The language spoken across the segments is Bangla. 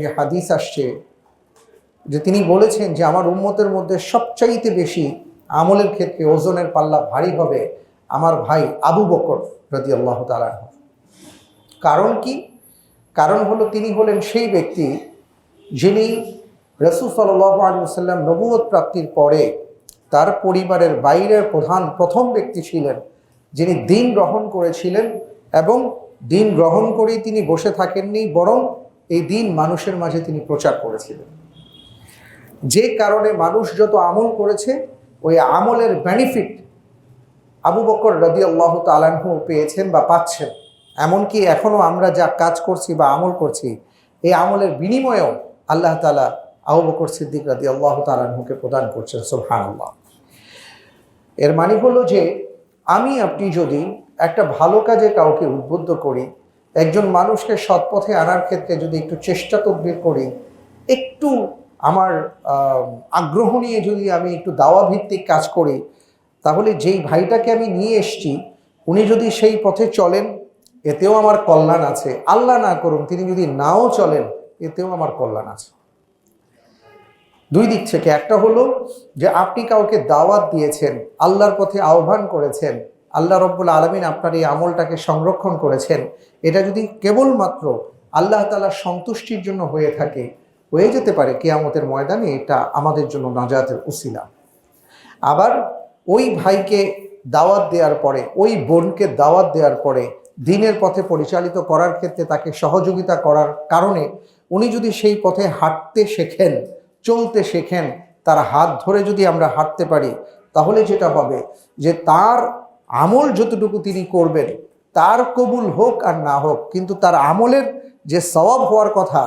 যে হাদিস আসছে, যে তিনি বলেছেন যে আমার উম্মতের মধ্যে সবচাইতে বেশি আমলের ক্ষেত্রে ওজনের পাল্লা ভারী হবে আমার ভাই আবু বকর রদি আল্লাহ তালাহ কারণ কি? কারণ হলো তিনি হলেন সেই ব্যক্তি যিনি রসুল সাল্লাহ আলিয়াল্লাম নবুয়ত প্রাপ্তির পরে তার পরিবারের বাইরের প্রধান প্রথম ব্যক্তি ছিলেন যিনি দিন গ্রহণ করেছিলেন এবং দিন গ্রহণ করেই তিনি বসে থাকেননি, বরং এই দিন মানুষের মাঝে তিনি প্রচার করেছিলেন। যে কারণে মানুষ যত আমল করেছে, ওই আমলের বেনিফিট আবু বকর রদি আল্লাহ তালাহু পেয়েছেন বা পাচ্ছেন। এমনকি এখনও আমরা যা কাজ করছি বা আমল করছি, এই আমলের বিনিময়েও আল্লাহ তালা আবু বকর সিদ্দিক রাদি আল্লাহ তালাহুকে প্রদান করছেন সোহান আল্লাহ এর মানে হলো যে, আমি আপনি যদি একটা ভালো কাজে কাউকে উদ্বুদ্ধ করি, একজন মানুষকে সৎপথে আনার ক্ষেত্রে যদি একটু চেষ্টা তদবির করি, একটু আমার আগ্রহ নিয়ে যদি আমি একটু দাওয়া ভিত্তিক কাজ করি, তাহলে যেই ভাইটাকে আমি নিয়ে এসছি, উনি যদি সেই পথে চলেন, এতেও আমার কল্যাণ আছে। আল্লাহ না করুন, তিনি যদি নাও চলেন, এতেও আমার কল্যাণ আছে। দুই দিক থেকে একটা হলো যে আপনি কাউকে দাওয়াত দিয়েছেন, আল্লাহর পথে আহ্বান করেছেন আল্লাহ রব্বুল আলমিন আপনার এই আমলটাকে সংরক্ষণ করেছেন। এটা যদি কেবলমাত্র আল্লাহ তালার সন্তুষ্টির জন্য হয়ে থাকে, হয়ে যেতে পারে কেয়ামতের ময়দানে, এটা আমাদের জন্য নাজাতের উসিলা। আবার ওই ভাইকে দাওয়াত দেওয়ার পরে, ওই বোনকে দাওয়াত দেওয়ার পরে, দিনের পথে পরিচালিত করার ক্ষেত্রে তাকে সহযোগিতা করার কারণে, উনি যদি সেই পথে হাঁটতে শেখেন, চলতে শেখেন, তার হাত ধরে যদি আমরা হাঁটতে পারি, তাহলে যেটা হবে যে তার আমল যতটুকু তিনি করবেন, তার কবুল হোক আর না হোক, কিন্তু তার আমলের যে সওয়াব হওয়ার কথা,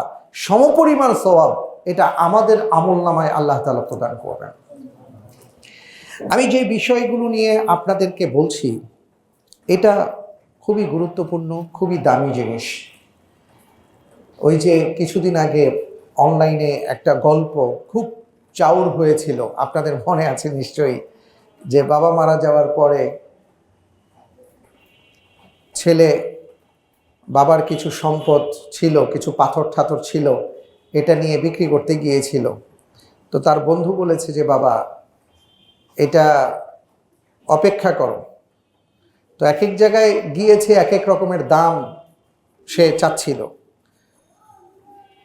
সমপরিমাণ সওয়াব, এটা আমাদের আমল নামায় আল্লাহ তালা প্রদান করবেন। আমি যে বিষয়গুলো নিয়ে আপনাদেরকে বলছি, এটা খুবই গুরুত্বপূর্ণ, খুবই দামি জিনিস। ওই যে কিছুদিন আগে অনলাইনে একটা গল্প খুব চাউর হয়েছিল, আপনাদের মনে আছে নিশ্চয়ই, যে বাবা মারা যাওয়ার পরে ছেলে, বাবার কিছু সম্পদ ছিল, কিছু পাথর ঠাথর ছিল, এটা নিয়ে বিক্রি করতে গিয়েছিল। তো তার বন্ধু বলেছে যে, বাবা, এটা অপেক্ষা করো। তো এক এক জায়গায় গিয়েছে এক এক রকমের দাম সে চাচ্ছিল।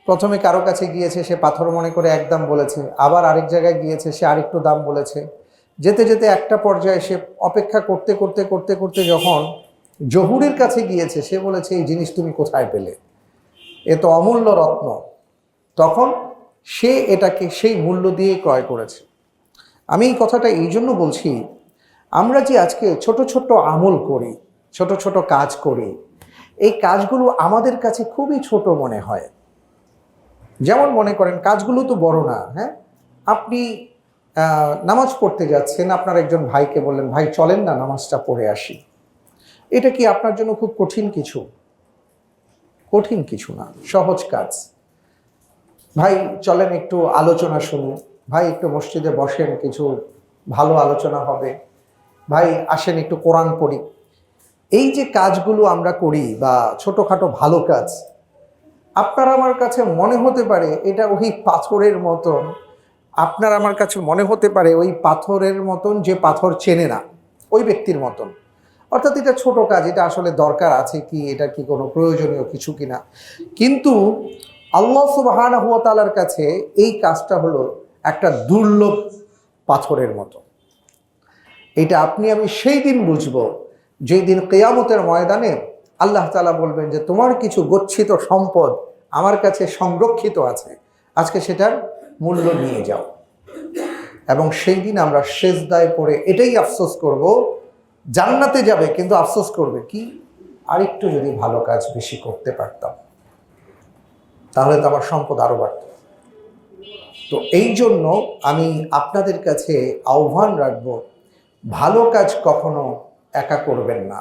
প্রথমে কারও কাছে গিয়েছে, সে পাথর মনে করে এক দাম বলেছে। আবার আরেক জায়গায় গিয়েছে, সে আরেকটু দাম বলেছে। যেতে যেতে একটা পর্যায়ে সে অপেক্ষা করতে করতে করতে করতে যখন জহুরের কাছে গিয়েছে, সে বলেছে, এই জিনিস তুমি কোথায় পেলে? এ তো অমূল্য রত্ন। তখন সে এটাকে, সেই মূল্য দিয়ে ক্রয় করেছে। আমি এই কথাটা এই জন্য বলছি, আমরা যে আজকে ছোট ছোট আমল করি, ছোট ছোট কাজ করি, এই কাজগুলো আমাদের কাছে খুবই ছোট মনে হয়। যেমন মনে করেন, কাজগুলো তো বড় না হ্যাঁ? আপনি নামাজ পড়তে যাচ্ছেন, আপনার একজন ভাইকে বললেন, ভাই, চলেন না, নামাজটা পড়ে আসি। এটা কি আপনার জন্য খুব কঠিন কিছু? কঠিন কিছু না, সহজ কাজ। ভাই, চলেন একটু আলোচনা শুনি। ভাই, একটু মসজিদে বসেন, কিছু ভালো আলোচনা হবে। ভাই, আসেন একটু কোরআন পড়ি। এই যে কাজগুলো আমরা করি বা ছোটোখাটো ভালো কাজ, আপনার আমার কাছে মনে হতে পারে এটা ওই পাথরের মতন, আপনার আমার কাছে মনে হতে পারে ওই পাথরের মতন যে পাথর চেনে না, ওই ব্যক্তির মতন। অর্থাৎ এটা ছোট কাজ, এটা আসলে দরকার আছে কি এটা কি কোনো প্রয়োজনীয় কিছু কিনা। কিন্তু আল্লাহ সুবাহানা হুয়া তালার কাছে এই কাজটা হলো একটা দুর্লভ পাথরের মতো। এটা আপনি, আমি সেই দিন বুঝব, যেই দিন কেয়ামতের ময়দানে আল্লাহ তালা বলবেন যে, তোমার কিছু গচ্ছিত সম্পদ আমার কাছে সংরক্ষিত আছে, আজকে সেটার মূল্য নিয়ে যাও। এবং সেই দিন আমরা শেষদায় পড়ে এটাই আফসোস করব জান্নাতে যাবে, কিন্তু আফসোস করবে, কি? আরেকটু যদি ভালো কাজ বেশি করতে পারতাম, তাহলে তো আমার সম্পদ আরও বাড়ত। তো এই জন্য আমি আপনাদের কাছে আহ্বান রাখব, ভালো কাজ কখনো একা করবেন না।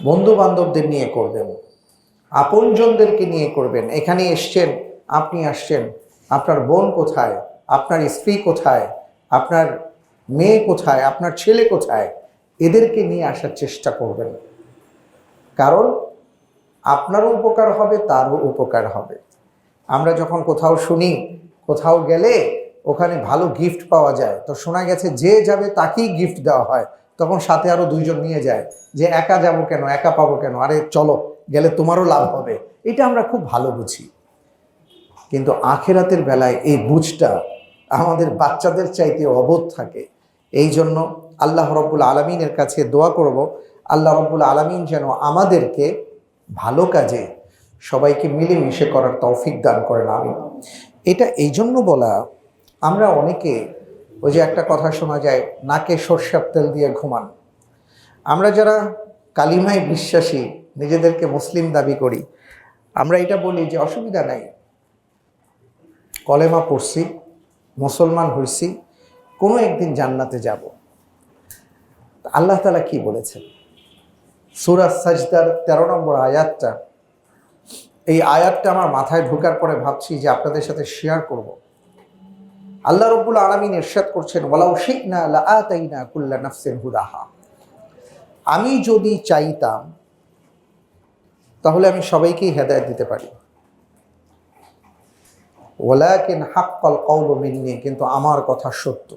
বন্ধু বান্ধবদের নিয়ে করবেন, আপনজনদেরকে নিয়ে করবেন। এখানে এসছেন, আপনি আসছেন, আপনার বোন কোথায়, আপনার স্ত্রী কোথায়, আপনার মেয়ে কোথায়? আপনার ছেলে কোথায়? এদেরকে নিয়ে আসার চেষ্টা করবেন। কারণ আপনারও উপকার হবে, তারও উপকার হবে। আমরা যখন কোথাও শুনি, কোথাও গেলে ওখানে ভালো গিফট পাওয়া যায়, তো শোনা গেছে যে যাবে তাকেই গিফট দেওয়া হয়। তখন সাথে আরও দুইজন নিয়ে যায় যে, একা যাব কেন? একা পাবো কেন? আরে চলো, গেলে তোমারও লাভ হবে। এটা আমরা খুব ভালো বুঝি। কিন্তু আখেরাতের বেলায় এই বুঝটা আমাদের বাচ্চাদের চাইতে অবোধ থাকে। এই জন্য আল্লাহ রব্বুল আলমিনের কাছে দোয়া করব, আল্লাহ রব্বুল আলমিন যেন আমাদেরকে ভালো কাজে সবাইকে মিলেমিশে করার তৌফিক দান করেন আমি এটা এই জন্য বলা, আমরা অনেকে ওই যে একটা কথা শোনা যায়, নাকে সর্ষের তেল দিয়ে ঘুমান। আমরা যারা কালিমায় বিশ্বাসী, নিজেদেরকে মুসলিম দাবি করি, আমরা এটা বলি যে অসুবিধা নাই। কলেমা পড়ছি, মুসলমান হইছি কোনো একদিন জান্নাতে যাব। আল্লাহ তালা কি বলেছেন? সুরাজ সাজদার তেরো নম্বর আয়াতটা, এই আয়াতটা আমার মাথায় ঢোকার পরে ভাবছি যে আপনাদের সাথে শেয়ার করব। আল্লাহ রব্বুল আলমিন এরশাদ করছেন, ওয়ালাউ শিখনা আল্লাহ আতাইনা কুল্লা নাফসেন হুদাহা। আমি যদি চাইতাম, তাহলে আমি সবাইকেই হেদায়ত দিতে পারি। ওলাকিন হাক্কাল কৌল মিন্নি, কিন্তু আমার কথা সত্য।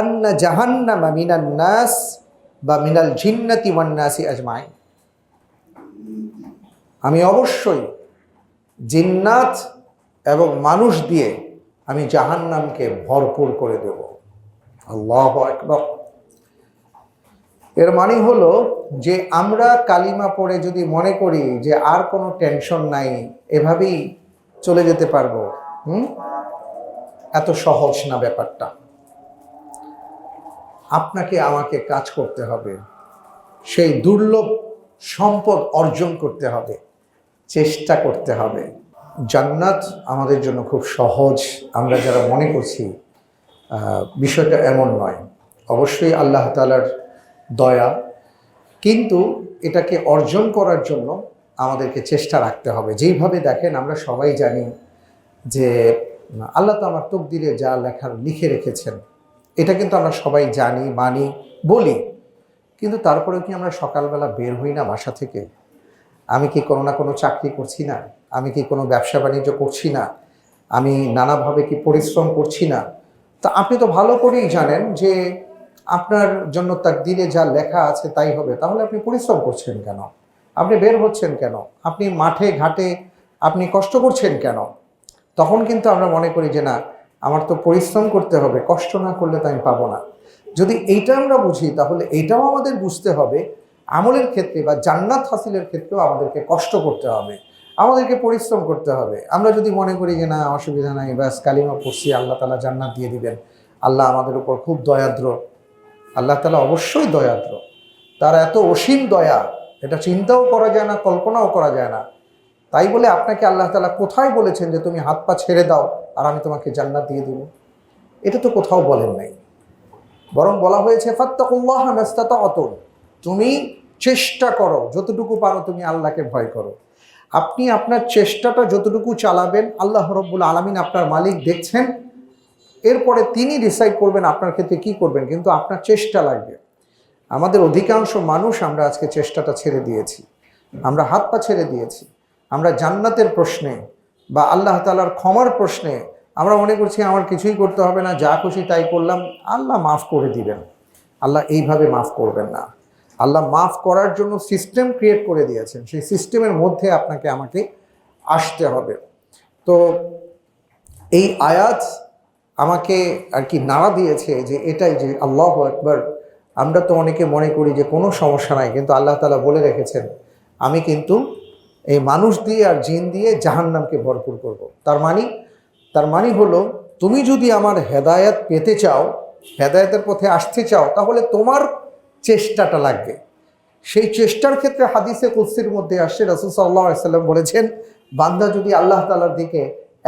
আন্না জাহান্নামা মিনান নাস বা মিনাল জিন্নাতি ওয়ান নাসি আজমাইন। আমি অবশ্যই জিন্নাত এবং মানুষ দিয়ে আমি জাহান্নামকে ভরপুর করে দেব। আল্লাহ একবার এর মানে হলো যে আমরা কালিমা পড়ে যদি মনে করি যে আর কোনো টেনশন নাই, এভাবেই চলে যেতে পারব, হুম? এত সহজ না ব্যাপারটা। আপনাকে আমাকে কাজ করতে হবে। সেই দুর্লভ সম্পদ অর্জন করতে হবে। চেষ্টা করতে হবে। জান্নাত আমাদের জন্য খুব সহজ। আমরা যারা মনে করছি বিষয়টা এমন নয়। অবশ্যই আল্লাহ তালার দয়া। কিন্তু এটাকে অর্জন করার জন্য আমাদেরকে চেষ্টা রাখতে হবে। যেইভাবে দেখেন, আমরা সবাই জানি যে আল্লাহ তো আমার তকদিরে যা লেখার লিখে রেখেছেন। এটা কিন্তু আমরা সবাই জানি, মানি, বলি। কিন্তু তারপরেও কি আমরা সকালবেলা বের হই না বাসা থেকে? আমি কি কোনো না কোনো চাকরি করছি না? আমি কি কোনো ব্যবসা বাণিজ্য করছি না? আমি নানাভাবে কি পরিশ্রম করছি না? তা আপনি তো ভালো করেই জানেন যে আপনার জন্য তার দিনে যা লেখা আছে তাই হবে। তাহলে আপনি পরিশ্রম করছেন কেন? আপনি বের হচ্ছেন কেন? আপনি মাঠে, ঘাটে আপনি কষ্ট করছেন কেন? তখন কিন্তু আমরা মনে করি যে না আমার তো পরিশ্রম করতে হবে, কষ্ট না করলে তো আমি পাবো না। যদি এইটা আমরা বুঝি, তাহলে এইটাও আমাদের বুঝতে হবে, আমলের ক্ষেত্রে বা জান্নাত হাসিলের ক্ষেত্রেও আমাদেরকে কষ্ট করতে হবে, আমাদেরকে পরিশ্রম করতে হবে। আমরা যদি মনে করি যে না, অসুবিধা নাই, ব্যাস, কালিমা পড়ছি, আল্লাহ তালা জান্নাত দিয়ে দিবেন। আল্লাহ আমাদের উপর খুব দয়াদ্র। আল্লাহ তালা অবশ্যই দয়াদ্র। তার এত অসীম দয়া, এটা চিন্তাও করা যায় না, কল্পনাও করা যায় না। তাই বলে আপনাকে আল্লাহ তালা কোথায় বলেছেন যে তুমি হাত পা ছেড়ে দাও আর আমি তোমাকে জান্নাত দিয়ে দেব? এটা তো কোথাও বলেন নাই। বরং বলা হয়েছে অতল তুমি চেষ্টা করো, যতটুকু পারো তুমি আল্লাহকে ভয় করো। আপনি আপনার চেষ্টাটা যতটুকু চালাবেন, আল্লাহ রব্বুল আলমিন আপনার মালিক দেখছেন। এরপরে তিনি ডিসাইড করবেন আপনার ক্ষেত্রে কি করবেন, কিন্তু আপনার চেষ্টা লাগবে। আমাদের অধিকাংশ মানুষ আমরা আজকে চেষ্টাটা ছেড়ে দিয়েছি। আমরা হাত পা ছেড়ে দিয়েছি। আমরা জান্নাতের প্রশ্নে বা আল্লাহ তালার ক্ষমার প্রশ্নে আমরা মনে করছি আমার কিছুই করতে হবে না, যা খুশি তাই করলাম, আল্লাহ মাফ করে দিবেন। আল্লাহ এইভাবে মাফ করবেন না। আল্লাহ মাফ করার জন্য সিস্টেম ক্রিয়েট করে দিয়েছেন। সেই সিস্টেমের মধ্যে আপনাকে আমাকে আসতে হবে। তো এই আয়াত আমাকে আর কি নাড়া দিয়েছে যে এটাই যে আল্লাহ একবার আমরা তো অনেকে মনে করি যে কোনো সমস্যা নাই, কিন্তু আল্লাহ তালা বলে রেখেছেন, আমি কিন্তু এই মানুষ দিয়ে আর জিন দিয়ে জাহান্নামকে ভরপুর করব। তার মানে তার মানে হলো, তুমি যদি আমার হেদায়েত পেতে চাও, হেদায়তের পথে আসতে চাও, তাহলে তোমার চেষ্টাটা লাগবে। সেই চেষ্টার ক্ষেত্রে হাদিসে কুস্তির মধ্যে আসছে রসুল সাল্লাহ সাল্লাম বলেছেন, বান্দা যদি আল্লাহ তালার দিকে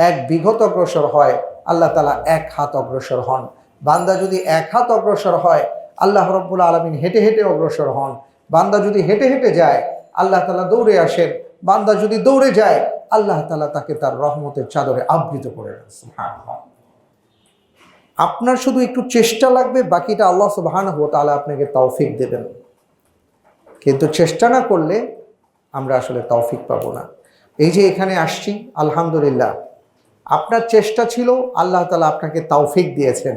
এক বিঘত অগ্রসর হয়, আল্লাহ তালা এক হাত অগ্রসর হন। বান্দা যদি এক হাত অগ্রসর হয়, আল্লাহ রব্বুল আলমিন হেঁটে হেঁটে অগ্রসর হন। বান্দা যদি হেঁটে হেঁটে যায়, আল্লাহ তালা দৌড়ে আসেন বান্দা যদি দৌড়ে যায়, আল্লাহ তালা তাকে তার রহমতের চাদরে আবৃত করে আপনার শুধু একটু চেষ্টা লাগবে, বাকিটা আল্লাহ সুবাহান হো তাহলে আপনাকে তৌফিক দেবেন। কিন্তু চেষ্টা না করলে আমরা আসলে তৌফিক পাবো না। এই যে এখানে আসছি, আলহামদুলিল্লাহ। আপনার চেষ্টা ছিল, আল্লাহ তালা আপনাকে তৌফিক দিয়েছেন।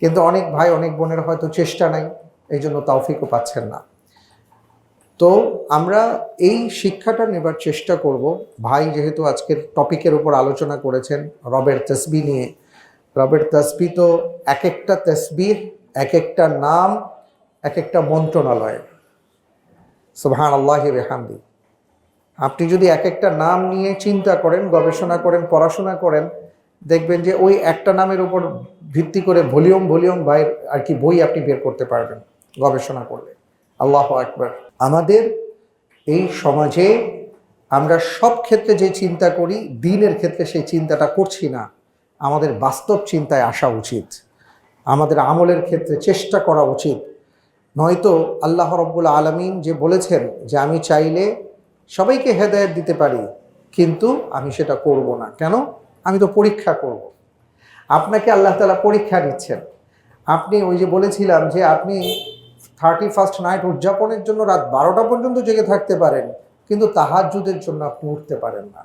কিন্তু অনেক ভাই, অনেক বোনের হয়তো চেষ্টা নাই, এই জন্য তৌফিকও পাচ্ছেন না। তো আমরা এই শিক্ষাটা নেবার চেষ্টা করব। ভাই যেহেতু আজকের টপিকের উপর আলোচনা করেছেন রবের তসবি নিয়ে। রবের তসবি তো এক একটা তসবির এক একটা নাম এক একটা মন্ত্রণালয়। সুবহান আল্লাহ বেহামদি। আপনি যদি এক একটা নাম নিয়ে চিন্তা করেন, গবেষণা করেন, পড়াশোনা করেন, দেখবেন যে ওই একটা নামের উপর ভিত্তি করে ভলিউম ভলিউম বাইর আর কি বই আপনি বের করতে পারবেন গবেষণা করলে। আল্লাহ আকবার। আমাদের এই সমাজে আমরা সব ক্ষেত্রে যে চিন্তা করি, দিনের ক্ষেত্রে সেই চিন্তাটা করছি না। আমাদের বাস্তব চিন্তায় আসা উচিত। আমাদের আমলের ক্ষেত্রে চেষ্টা করা উচিত। নয়তো আল্লাহ রব্বুল আলমিন যে বলেছেন যে আমি চাইলে সবাইকে হেদায়েত দিতে পারি, কিন্তু আমি সেটা করব না। কেন? আমি তো পরীক্ষা করব। আপনাকে আল্লাহ তালা পরীক্ষা দিচ্ছেন। আপনি ওই যে বলেছিলাম যে আপনি থার্টি ফার্স্ট নাইট উদযাপনের জন্য রাত বারোটা পর্যন্ত জেগে থাকতে পারেন, কিন্তু তাহাজুদের জন্য আপনি উঠতে পারেন না।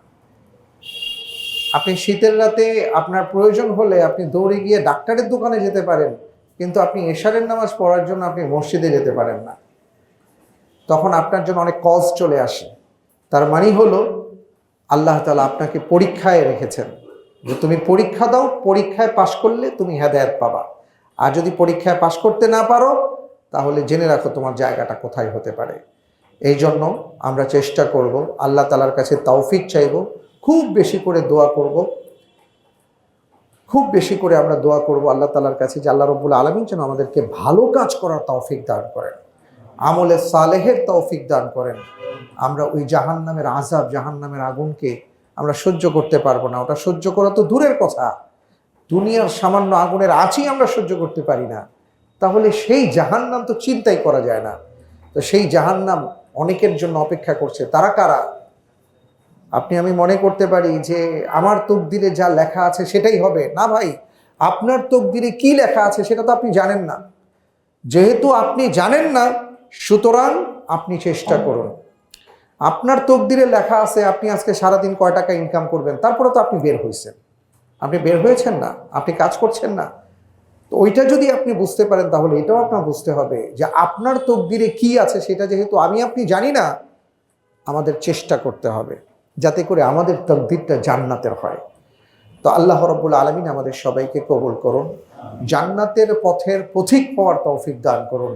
আপনি শীতের রাতে আপনার প্রয়োজন হলে আপনি দৌড়ে গিয়ে ডাক্তারের দোকানে যেতে পারেন, কিন্তু আপনি এশারের নামাজ পড়ার জন্য আপনি মসজিদে যেতে পারেন না। তখন আপনার জন্য অনেক কজ চলে আসে। তার মানে হলো, আল্লাহ তালা আপনাকে পরীক্ষায় রেখেছেন। যে তুমি পরীক্ষা দাও, পরীক্ষায় পাশ করলে তুমি হেদায়ত পাবা। আর যদি পরীক্ষায় পাশ করতে না পারো তাহলে জেনে রাখো তোমার জায়গাটা কোথায় হতে পারে। এই জন্য আমরা চেষ্টা করব, আল্লাহ তালার কাছে তৌফিক চাইব, খুব বেশি করে দোয়া করব। খুব বেশি করে আমরা দোয়া করব আল্লাহ তালার কাছে যে আল্লাহ রব্বুল আলমী যেন আমাদেরকে ভালো কাজ করার তৌফিক দান করেন, আমলে সালেহের তৌফিক দান করেন। আমরা ওই জাহান নামের আজাব জাহান নামের আগুনকে আমরা সহ্য করতে পারব না। ওটা সহ্য করা তো দূরের কথা। দুনিয়ার সামান্য আগুনের আঁচই আমরা সহ্য করতে পারি না। তাহলে সেই জাহান্নাম তো চিন্তাই করা যায় না। তো সেই জাহান্নাম অনেকের জন্য অপেক্ষা করছে। তারা কারা? আপনি আমি মনে করতে পারি যে আমার তকদিরে যা লেখা আছে সেটাই হবে। না ভাই, আপনার তকদিরে কি লেখা আছে সেটা তো আপনি জানেন না। যেহেতু আপনি জানেন না, সুতরাং আপনি চেষ্টা করুন। আপনার তকদিরে লেখা আছে, আপনি আজকে সারাদিন কয় টাকা ইনকাম করবেন, তারপরে তো আপনি বের হয়েছেন। আপনি বের হয়েছেন না? আপনি কাজ করছেন না? তো ওইটা যদি আপনি বুঝতে পারেন তাহলে এটাও আপনার বুঝতে হবে যে আপনার তকদিরে কি আছে সেটা যেহেতু আমি আপনি জানি না, আমাদের চেষ্টা করতে হবে যাতে করে আমাদের তকদিরটা জান্নাতের হয়। তো আল্লাহ রব্বুল আলমিন আমাদের সবাইকে কবুল করুন, জান্নাতের পথের পথিক হওয়ার তৌফিক দান করুন।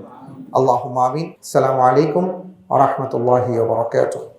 আল্লাহ আমিন। সালামু আলাইকুম আ রহমতুল্লাহি বরকাত